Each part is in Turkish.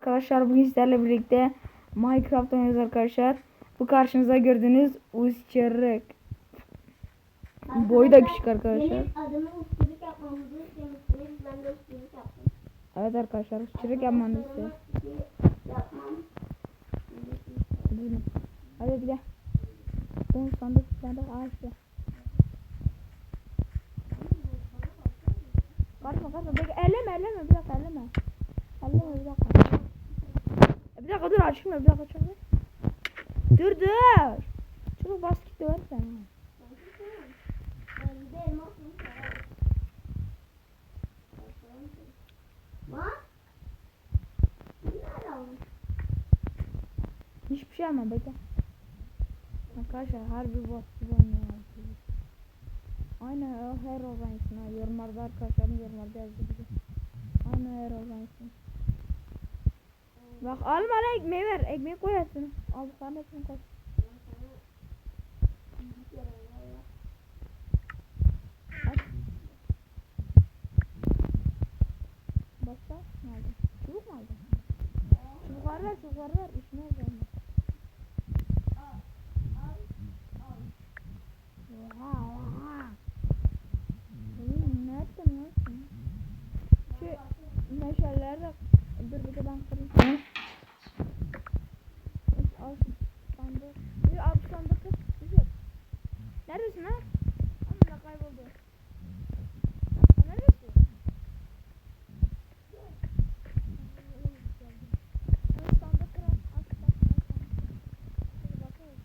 Arkadaşlar bugün sizlerle birlikte Minecraft oynuyoruz arkadaşlar. Bu karşınıza gördüğünüz Usçarık. Boyu da küçük arkadaşlar. Benim adımı uçuruk yapmamızı istemişsiniz. Ben de uçuruk yaptım. Evet arkadaşlar Usçarık yapmanızı. Yapmam. Hadi de. Un sandık sandık ağaçla. Kaçma. Bekle. Elleme elleme. Bir dakika elleme. Elleme bir dakika. Bir dakika dur açılma bir dakika açılma. Dur dur. Çabuk bas git döver sen. Hiçbir şey ama bekle. Arkadaşlar harbi bot gibi oynuyor. Aynen o her oynaysın ha. Yorumlarda arkadaşlarım yorumlarda yazdı bize. Aynen her oynaysın. Bak alma lan ekmeği ver. Ekmeği koyarsın. Al sana ekmeği koy. Başka ne aldın? Çubuk mu aldın? Çubukları ver çubukları ver. İşine yazalım. Şu meşaleleri de dur bir de ben kırayım. Al al şu sandığı kır. Güzel. Neredesin ha? Amma kayboldu. Ha, Neredesin? Şu sandığı kır. Aç bak. aç, aç. Şöyle bakalım.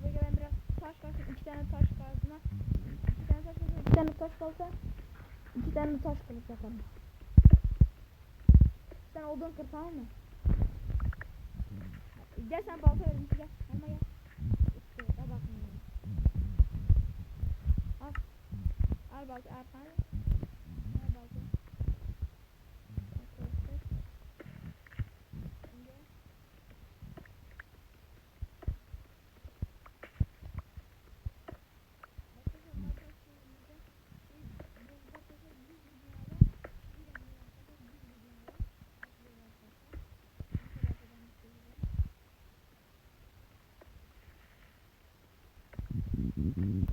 şuralarına. İki tane taş kazma. İki tane taş kazma. Kalsa. İki tane taş kılıç yaparım. Sen odun kır tamam mı? Gel sen balta verin gel. Ama gel. Al. Al balta al. Al balta. Arkadaşlar. Şimdi.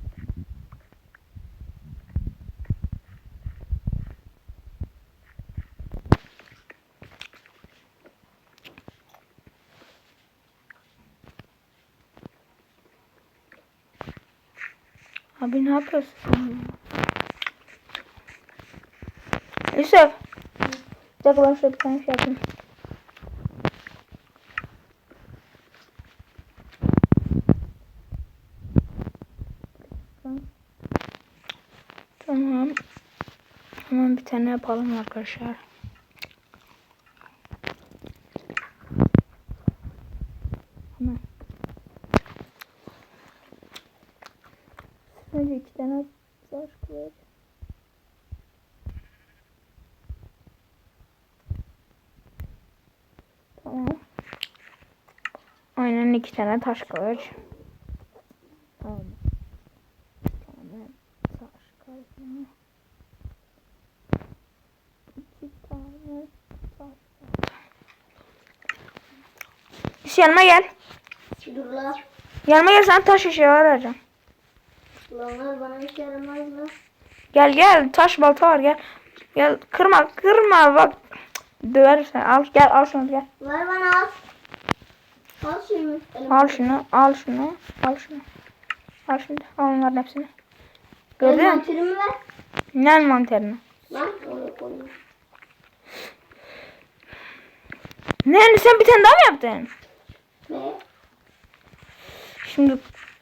Abi ne yapıyorsun? Yusuf. Bir ben şöyle bir tane şey yapayım. Tamam. Hemen bir tane yapalım arkadaşlar. Hemen. Önce iki tane taş koyacağım. Tamam. Aynen iki tane taş kılıç. Tamam. Tamam. Taş kılıç. İki tane taş kılıç. Biz yanıma gel. Dur la. Yanıma gel sen taş işi arayacağım. Ulanlar bana hiç yaramaz la. Gel gel taş balta var gel. Gel kırma kırma bak. Döversen al gel al şunu gel. Ver bana al. Şunu. Al şunu al şunu al şunu. Al şimdi al onların hepsini. Gördün mü? Envanterimi ver. Ne mantarını? Lan oraya koyayım. Ne sen bir tane daha mı yaptın? Ne? Şimdi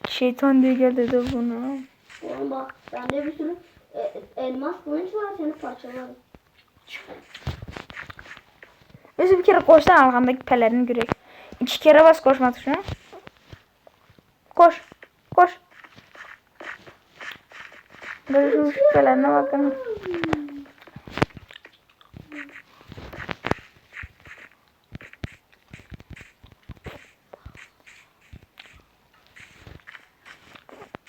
şeytan diye gel dedi bunu. Oğlum bak bende bir sürü e, elmas kılıç var seni parçalarım. Neyse bir kere koşsan arkamdaki pelerini görek. İki kere bas koşma tuşuna. Koş. Koş. Böyle şu pelerine bakın.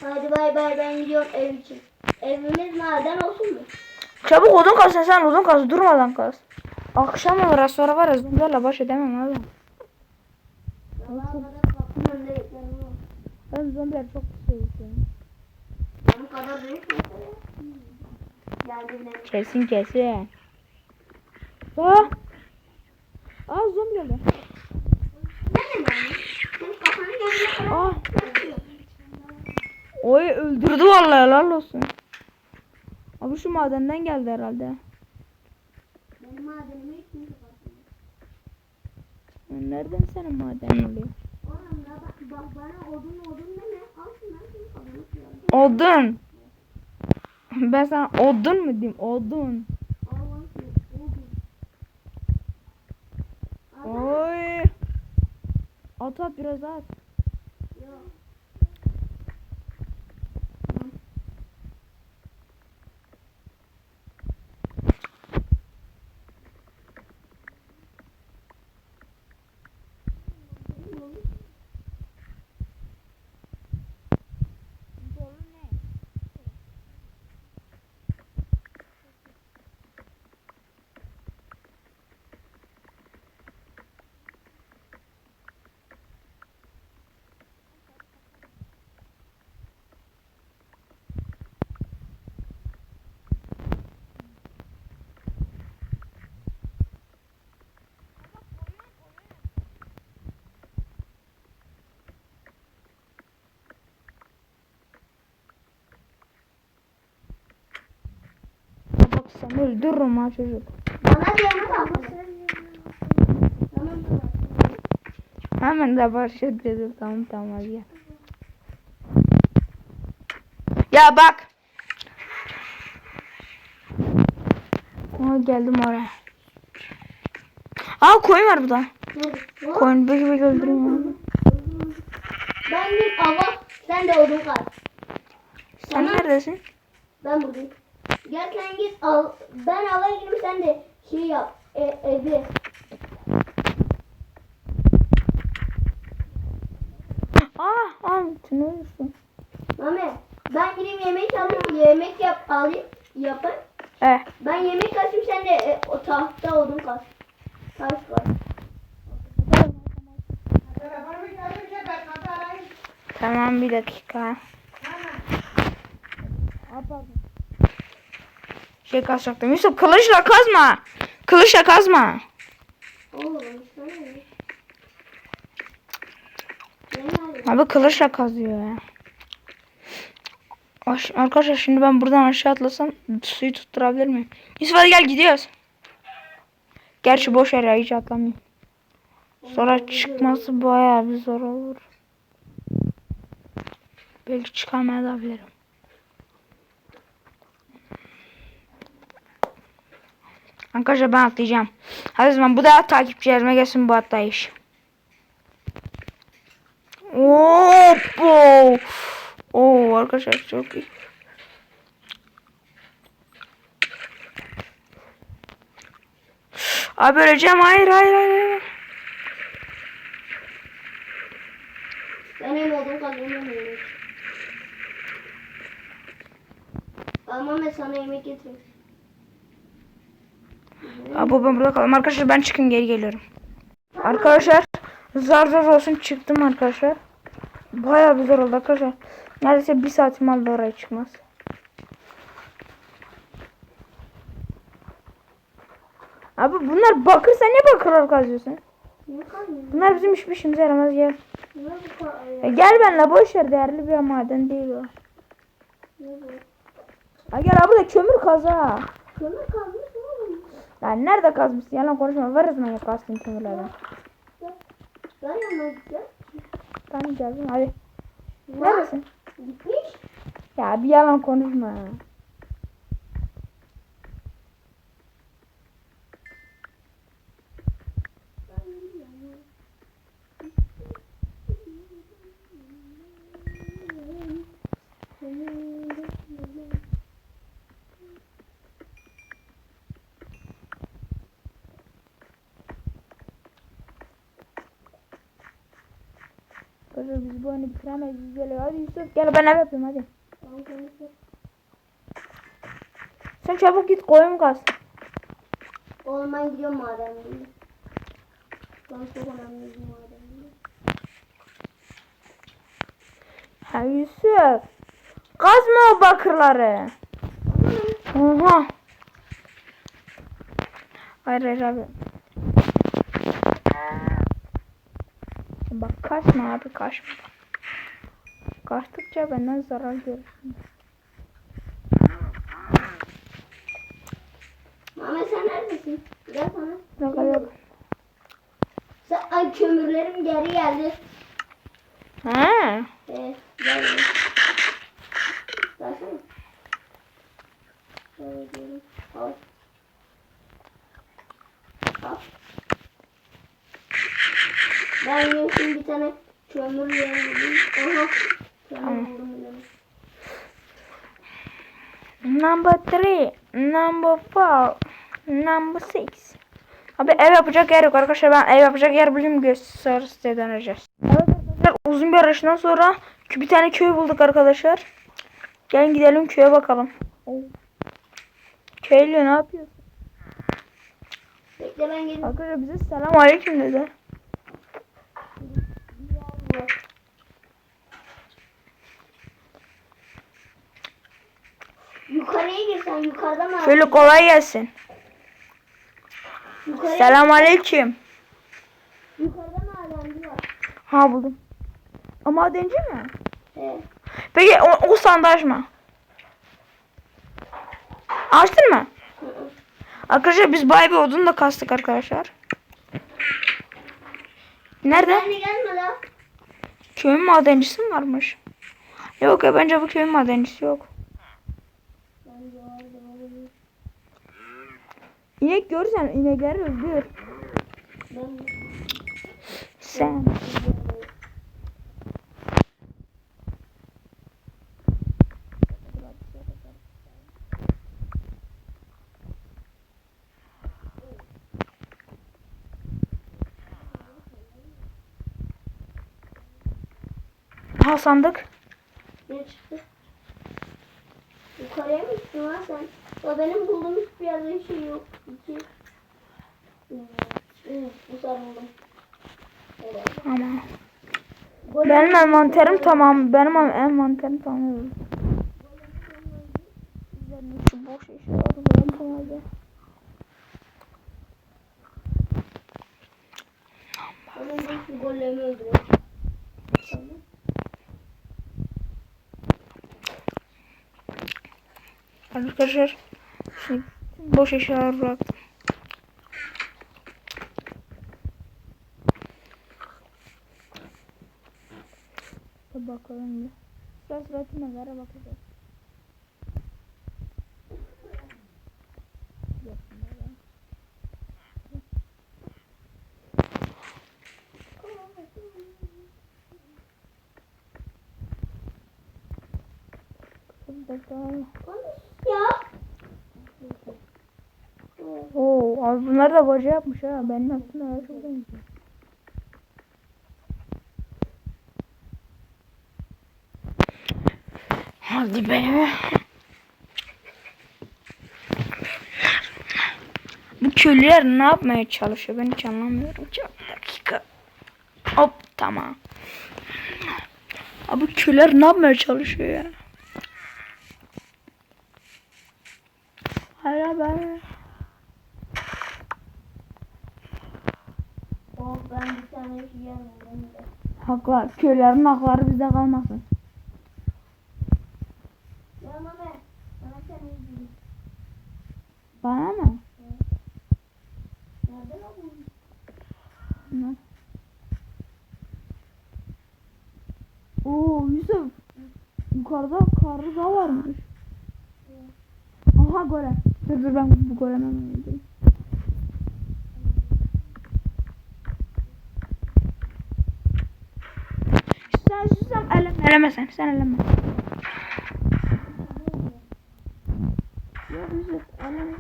Hadi bay bay ben gidiyorum ev için. Evimiz maden olsun mu? Çabuk odun kaz sen, odun kaz durmadan kaz. Akşam olur sonra var ya zombilerle baş edemem abi. Sabaha kadar kapının önünde beklerim ama. Ben zombiler çok seviyorum. Benim kadar büyük mü? Kesin kesin. Aa. Aa zombiler. Aa. kadar. Oy öldürdü vallahi helal olsun. Abi şu madenden geldi herhalde. Benim bakmıyor. Nereden senin maden oluyor? Odun. Ben sana odun mu diyeyim? Odun. Lan lan. Oy. At at biraz at. Yok. Sen öldürürüm ha çocuk. Bana tamam. Hemen de başladı dedim. Tamam tamam hadi gel. Ya bak. Aa, geldim oraya. Aa koyun var burada. Koyun beki beki öldüreyim. Ben bir ava, sen de odun kal. Sen neredesin? Ben buradayım. Gel sen git al. Ben ava gireyim sen de şey yap. E, evi. Aa, aa bütün ölürsün. Mame ben gireyim yemek alayım. Yemek yap alayım. Yapın. Eh. Ben yemek kasayım sen de e, o tahta odun kas. Taş kas. Tamam bir dakika. Şey kazacaktım. Yusuf kılıçla kazma. Kılıçla kazma. Abi kılıçla kazıyor ya. Aş- Arkadaşlar şimdi ben buradan aşağı atlasam suyu tutturabilir miyim? Yusuf hadi gel gidiyoruz. Gerçi boş ya hiç atlamayayım. Sonra çıkması bayağı bir zor olur. Belki çıkamayabilirim. Arkadaşlar ben atlayacağım. Hadi zaman bu da takipçilerime gelsin bu atlayış. Hoppo. Oo arkadaşlar çok iyi. Abi öleceğim. Hayır hayır hayır. Ben hem odun yemek. Ama ben sana yemek getireyim. Abi ben burada kalayım. Arkadaşlar ben çıkın geri geliyorum. Arkadaşlar zar zar olsun çıktım arkadaşlar. Bayağı bir zor oldu arkadaşlar. Neredeyse bir saatim aldı oraya çıkmaz. Abi bunlar bakır sen ne bakırlar kazıyorsun? Bunlar bizim hiçbir işimize yaramaz gel. Ya gel benimle boş değerli bir maden değil o. Ha gel abi de kömür kaz ha. Kömür oğlum. Lan nerede kazmışsın yalan konuşma varız mı kastın kömürlerden. Gel yanına. Tamam geldim hadi. Neredesin? Gitmiş. Ya bir yalan konuşma. Arkadaşlar biz bu oyunu bitiremeyiz. Geliyor. Hadi Yusuf gel ben ev yapayım hadi. Sen çabuk git koyun kaz. Oğlum ben gidiyorum mademliğe. Ben çok önemliyim mademliğe. Ha Yusuf. Kazma o bakırları. Oha. Hayır hayır abi. Bak kaçma abi kaçma. Kaçtıkça benden zarar görürsün. Mehmet sen neredesin? Gel sana. Yok yok. Sen, ay kömürlerim geri geldi. Ha. Evet geldi. Versene. Şöyle diyelim. Al. Ben şimdi bir tane kömür bulayım. Aha. Kömür buldum. Number three, number four, number six. Abi ev yapacak yer yok arkadaşlar. Ben ev yapacak yer bulayım göster size döneceğiz. Evet arkadaşlar uzun bir arayıştan sonra bir tane köy bulduk arkadaşlar. Gelin gidelim köye bakalım. Köylü ne yapıyor? Bekle ben gelip Arkadaşlar bize selam aleyküm dedi. Yukarıya girsen yukarıda mı? Köylü kolay gelsin. Yukarıya, Selam aleyküm. yukarıda madenci var. Ha buldum. Ama madenci mi? Evet. Peki o, o sandığı açma. Açtın mı? Hı hı. Arkadaşlar biz bay bir odun da kastık arkadaşlar. Nerede? Sen de gelme la. Köyün madencisi mi varmış? Yok ya bence bu köyün madencisi yok. İnek görürsen inekleri öldür. Sen. Aha sandık. Ne çıktı? Yukarıya mı gittin lan sen? Ya benim bulduğum hiçbir yerde şey yok. İki. Bu buldum. Evet. Ama Golem- benim envanterim tamam. Benim envanterim tamam. Üzerine şu boş eşyaları. Onun bir golemi öldürüyor. Arkadaşlar şimdi boş eşyalar bıraktım. Tabi bakalım bir. Sıra sıra tümellere bakacağız. Yok, bunlar. Bir dakika. Konuş ya. Oo, abi bunlar da baca yapmış ha. Benim yaptığım da çok benziyor. Hadi be. Bu köylüler ne yapmaya çalışıyor? Ben hiç anlamıyorum ki. Dakika. Hop tamam. Abi köylüler ne yapmaya çalışıyor ya? Hayır ben. Oh ben bir tane şey. Haklar. Köylerin hakları bizde kalmasın. Ya Mehmet. Bana sen. Bana mı? Nerede lan bu? Ne? Oo Yusuf. Yukarıda karı da varmış. Aha golem. Dur dur ben bu goleme mi öldüreyim? Sen susam eleme. Sen. Sen eleme. Yok Yusuf eleme.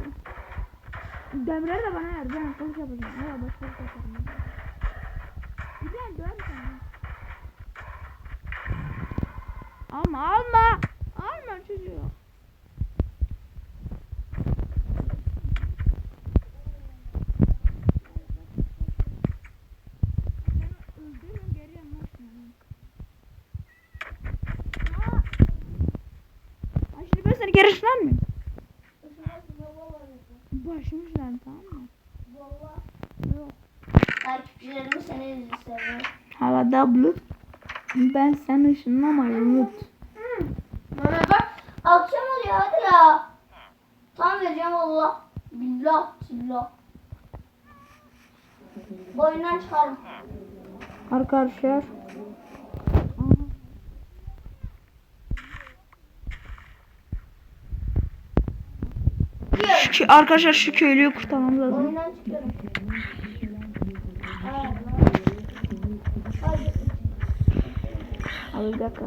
Demirleri de bana ver. Ben kılıç yapacağım. Ya başka bir şey döver misin? Alma alma. Alma çocuğu. Şimdi ışınlar mıyım? Başlamışlar tamam mı? Yok. Takipçilerimi seni izlesin. Havada bulut. Ben seni ışınlamayayım Bulut. Mehmet bak akşam oluyor hadi ya. Tam vereceğim Allah. Billah billah. Boyundan çıkarım. Arkadaşlar. Şu, arkadaşlar şu köylüyü kurtarmamız lazım. Abi bir dakika.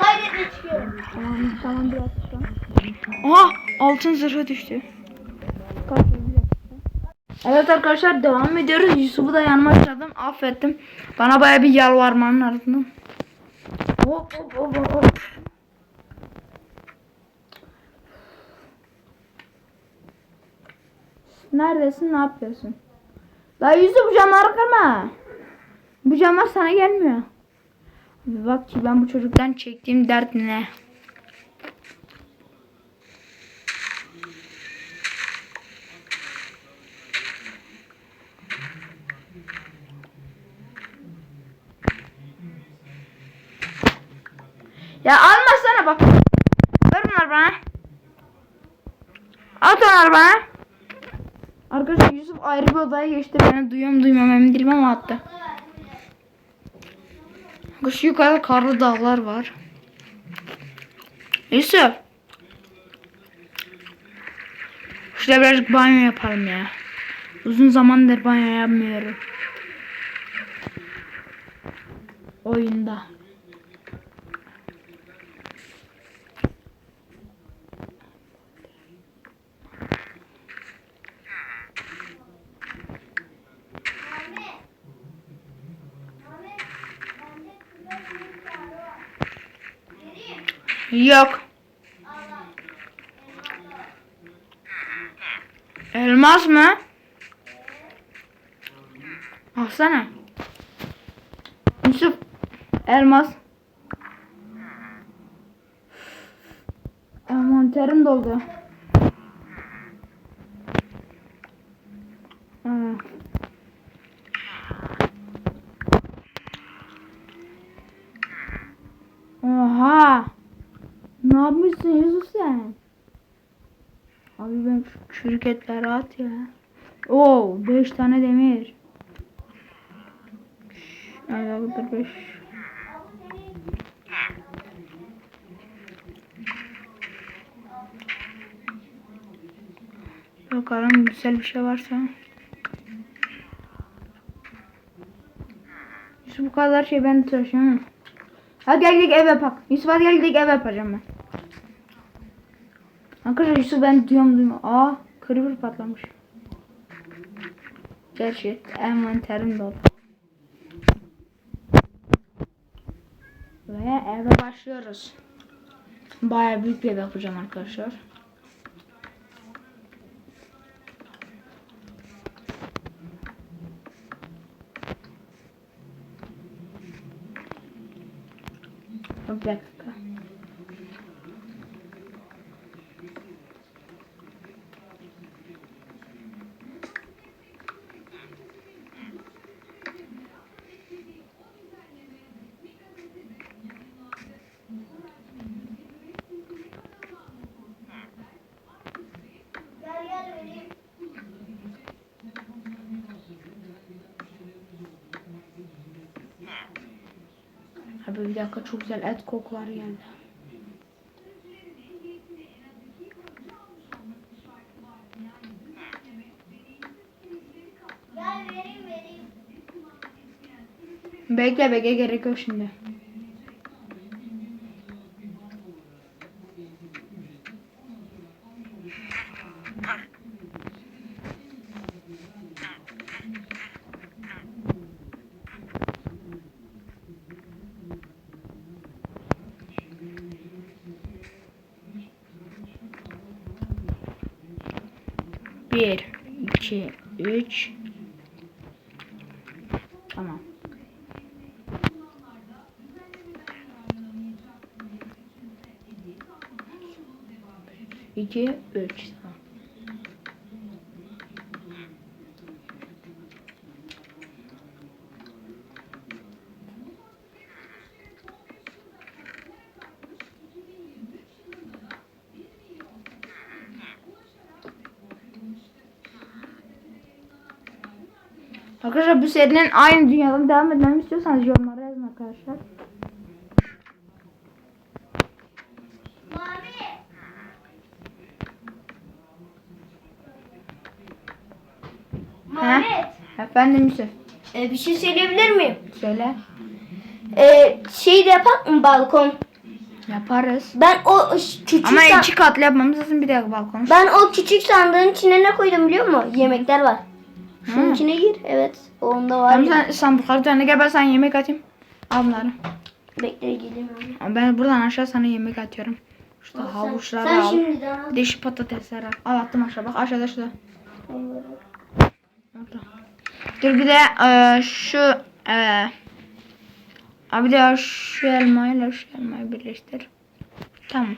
Kaydetme çıkıyorum. Tamam tamam biraz sonra. Aha altın zırhı düştü. Evet arkadaşlar devam ediyoruz. Yusuf'u da yanıma çağırdım. Affettim. Bana baya bir yalvarmanın ardından. Hop hop hop hop, Neredesin? Ne yapıyorsun? La Yusuf bu camları kırma. Bu camlar sana gelmiyor. Bir bak ki ben bu çocuktan çektiğim dert ne? Ya almasana bak. Ver bunları bana. At onları bana. Ayrı bir odaya geçti. Beni duyuyorum duymam emin değilim ama attı. Şu yukarıda karlı dağlar var. Yusuf. Şurada birazcık banyo yapalım ya. Uzun zamandır banyo yapmıyorum. Oyunda. Yok. Elmas mı? Alsana. Yusuf. Elmas. Envanterim doldu. Ha. Oha. Ne yapmışsın Yusuf sen? Abi ben etleri at ya. Oo 5 tane demir. Ayakta 5. Bakalım güzel bir şey varsa. Yusuf bu kadar şey ben taşıyamam. Hadi gel gidelim ev yapak. Yusuf hadi gel gidelim yapacağım ben. Arkadaşlar Yusuf ben duyuyorum duyuyorum. Aa creeper patlamış. Gerçi envanterim dolu. Ve eve başlıyoruz. Baya büyük bir ev yapacağım arkadaşlar. Bir dakika. Gel gel vereyim. Dakika çok güzel et kokuları geldi. Bekle bekle gerek yok şimdi. 1, 2, 3. Tamam. İki, üç. Tamam. Arkadaşlar bu serinin aynı dünyadan devam etmemi istiyorsanız yorumlara yazın arkadaşlar. Muhammed. Efendim Yusuf. e, bir şey söyleyebilir miyim? Söyle. E, şey de yapak mı balkon? Yaparız. Ben o küçük Ama san- iki katlı yapmamız lazım bir dakika balkonu. ben o küçük sandığın içine ne koydum biliyor musun? Yemekler var. Şunun içine gir. Evet. Onda var. Tamam sen, sen bu kadar gel ben sana yemek atayım. Al bunları. Bekle geleyim abi. Ama Ben buradan aşağı sana yemek atıyorum. Şurada Sen- havuçları Sen al. şimdiden al. Değişik patatesler al. Al attım aşağı bak aşağıda şurada. Onları. Orada. Dur bir de e, şu e, abi de şu elmayla şu elmayı birleştir. Tamam.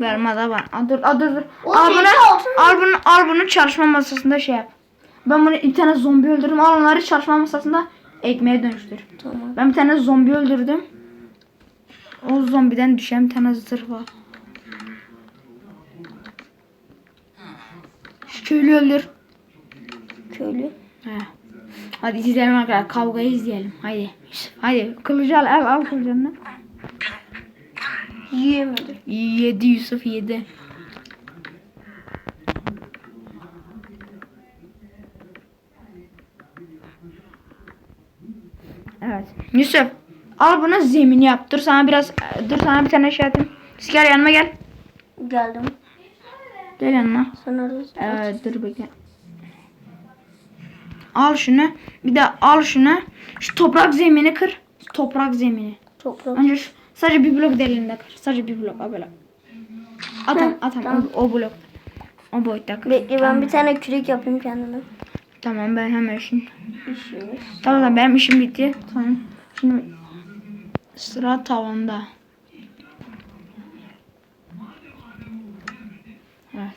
Bir elma da var. Aa, dur, aa, dur, dur. O Al şeyde bunu, al bunu, al bunu çalışma masasında şey yap. Ben bunu bir tane zombi öldürdüm. Al onları çalışma masasında ekmeğe dönüştür. Tamam. Ben bir tane zombi öldürdüm. O zombiden düşen bir tane zırh var. Şu köylü öldür. Köylü. He. Hadi izleyelim arkadaşlar. Kavgayı izleyelim. Haydi. Hadi. Kılıcı al. Al, al kılıcını. Yiyemedi. Yedi Yusuf yedi. Evet. Yusuf. Al bunu zemin yap. Dur sana biraz dur sana bir tane şey atayım. Siz Gel yanıma gel. Geldim. Gel yanıma. Neredesin? Evet dur bekle. Al şunu. Bir de al şunu. Şu toprak zemini kır. Toprak zemini. Toprak. Önce şu, sadece bir blok derinliğinde kır. Sadece bir blok. Ha böyle. Atam atam tamam. o, o blok. O boyutta kır. Bekle ben bir tane kürek yapayım kendime. Tamam ben hemen şimdi. İşimiz. Tamam benim işim bitti. Tamam. Şimdi sıra tavanda. Evet.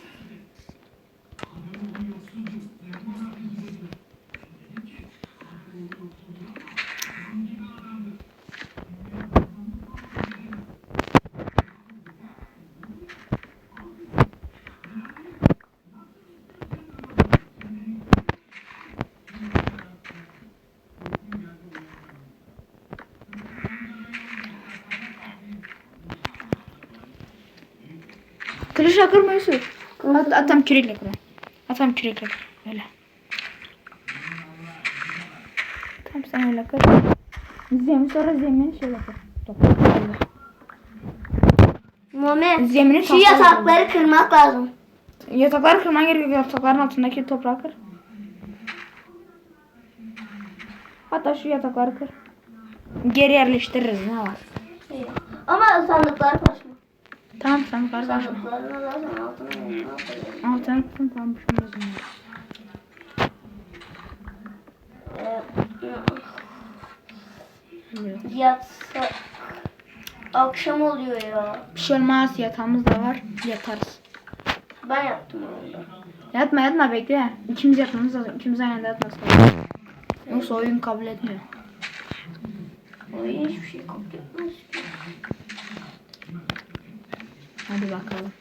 Kılıçla kırma Yusuf. At, atam kürekle kır. Atam kürekle kır. Öyle. Tamam sen öyle kır. Zemin sonra zemin yapar. Toprak. Muhammed. Zemini Şu yatakları kırmak lazım. Yatakları kırman gerekiyor. Yatakların altındaki toprağı kır. Hatta şu yatakları kır. Geri yerleştiririz ne var. Ama sandıklar. Tamam sen. Sandıklarına zaten altına kırın tamam olmaz. Ee, Yatsa akşam oluyor ya. Bir şey olmaz yatağımız da var. Yatarız. Ben yaptım onu da. Yatma yatma bekle. İkimiz yatmamız lazım. İkimiz aynı anda lazım. Yoksa oyun kabul etmiyor. Oyun hiçbir şey kabul etmez. Hadi bakalım.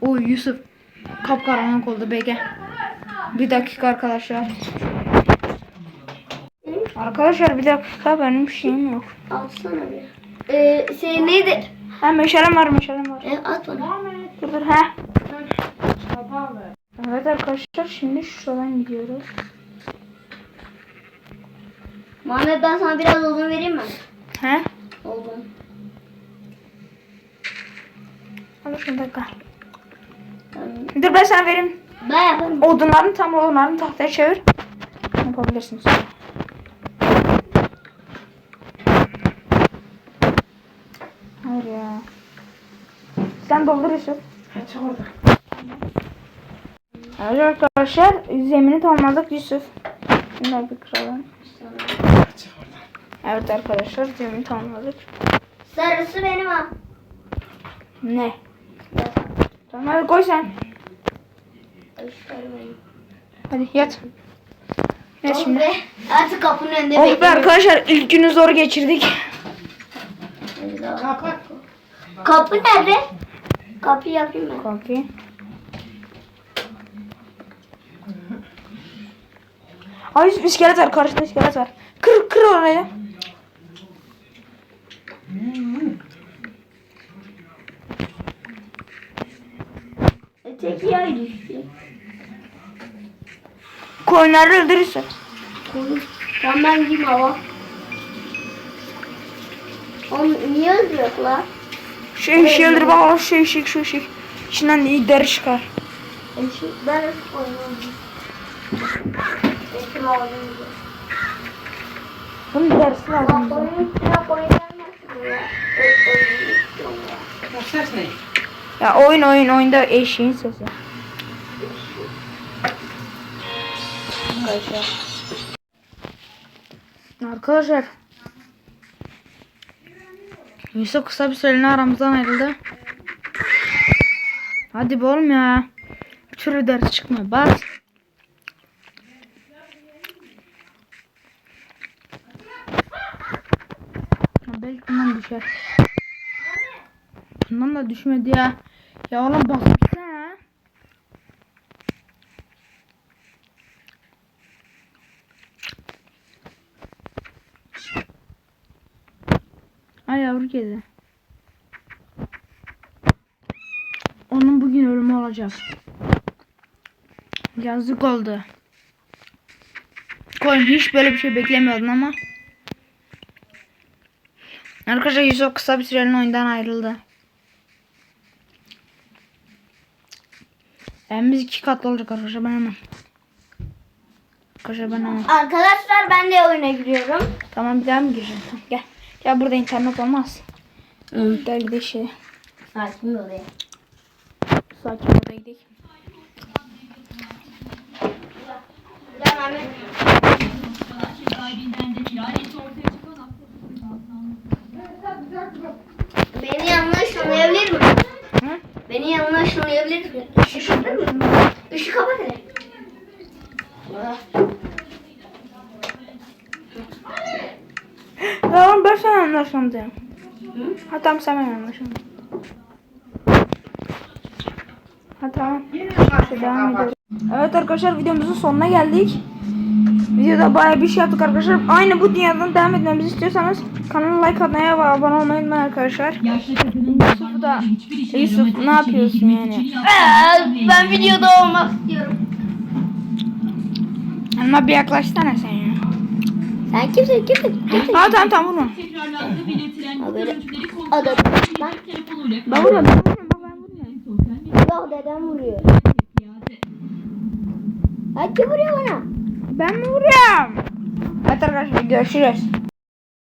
Oy Yusuf. Kapkaranlık oldu Bege. Bir dakika arkadaşlar. Arkadaşlar bir dakika benim şeyim yok. Alsana bir. Ee, şey neydi? Ha meşalem var meşalem var. E, at bana. Dur dur ha. Evet arkadaşlar şimdi şuradan gidiyoruz. Muhammed ben sana biraz odun vereyim mi? He? Odun. Al şunu dakika. Ben Dur ben sana vereyim. Ben yaparım. Odunların tam odunlarını tahtaya çevir. Yapabilirsiniz. Ya. Sen doldur Yusuf. Çık orada. Evet arkadaşlar zemini tamamladık Yusuf. Bunlar bir kıralım. Çık oradan. Evet arkadaşlar zemini tamamladık. Sarısı benim ha. Ne? Tamam hadi koy sen. Hadi yat. Yat Oh şimdi. be, Artık kapının önünde Oh be bekliyorum. arkadaşlar ilk günü zor geçirdik. Kapat. Kapı nerede? Kapı yapayım ben. Kapıyı. Ay iskelet var karşıda iskelet var. Kır kır orayı. Öteki yay düştü. Koyunları öldür Yusuf. Tamam ben gideyim hava. Oğlum niye öldürüyor la? Eşeği öldür bak şu eşek şu eşek. İçinden iyi deri çıkar. Ben ağzını Bunun dersi. O ses ne? Ya oyun oyun oyunda eşeğin sesi. Arkadaşlar. Arkadaşlar. Yusuf kısa bir süreliğine aramızdan ayrıldı. Hadi be oğlum ya. Bir türlü ders çıkmıyor. Bas. Belki bundan düşer. Bundan da düşmedi ya. Ya oğlum bak gitsene. Ay yavru kedi. Onun bugün ölümü olacak. Yazık oldu. Koyun hiç böyle bir şey beklemiyordun ama. Arkadaşlar Yusuf kısa bir süreliğine oyundan ayrıldı. Evimiz iki katlı olacak arkadaşlar ben hemen. Arkadaşlar ben hemen. Arkadaşlar ben de oyuna giriyorum. Tamam bir daha mı gireceğim? Tamam, gel. Gel burada internet olmaz. Gel gidelim şey. Sakin ol ya. Sakin odaya gidelim. Beni yanlış anlayabilir mi? Hı? Beni yanlış anlayabilir mi? Işık kapatır mı? Işık kapat hele. Ya oğlum ben sana anlaşıldım. Hı? Ha tamam sen anlaşıldım. Ha tamam. Karşıma devam ediyoruz. Evet arkadaşlar videomuzun sonuna geldik. Videoda bayağı bir şey yaptık arkadaşlar. Aynı bu dünyadan devam etmemizi istiyorsanız kanala like atmayı ve abone olmayı unutmayın arkadaşlar. Yusuf da Yusuf ne yapıyorsun yani? Ee, ben videoda olmak istiyorum. Ama bir yaklaşsana sen ya. Sen kimsin? Kimsin? Kimsin? Ha tamam tamam vurma. Tekrarlandı belirtilen bu Haberi- görüntüleri kontrol Adam. telefonuyla Ben vurma ben vurma bak ben vurmuyorum. sosyal medya Yok dedem vuruyor. piyade. Hadi vuruyor bana. Ben mi vuruyorum? Evet arkadaşlar görüşürüz.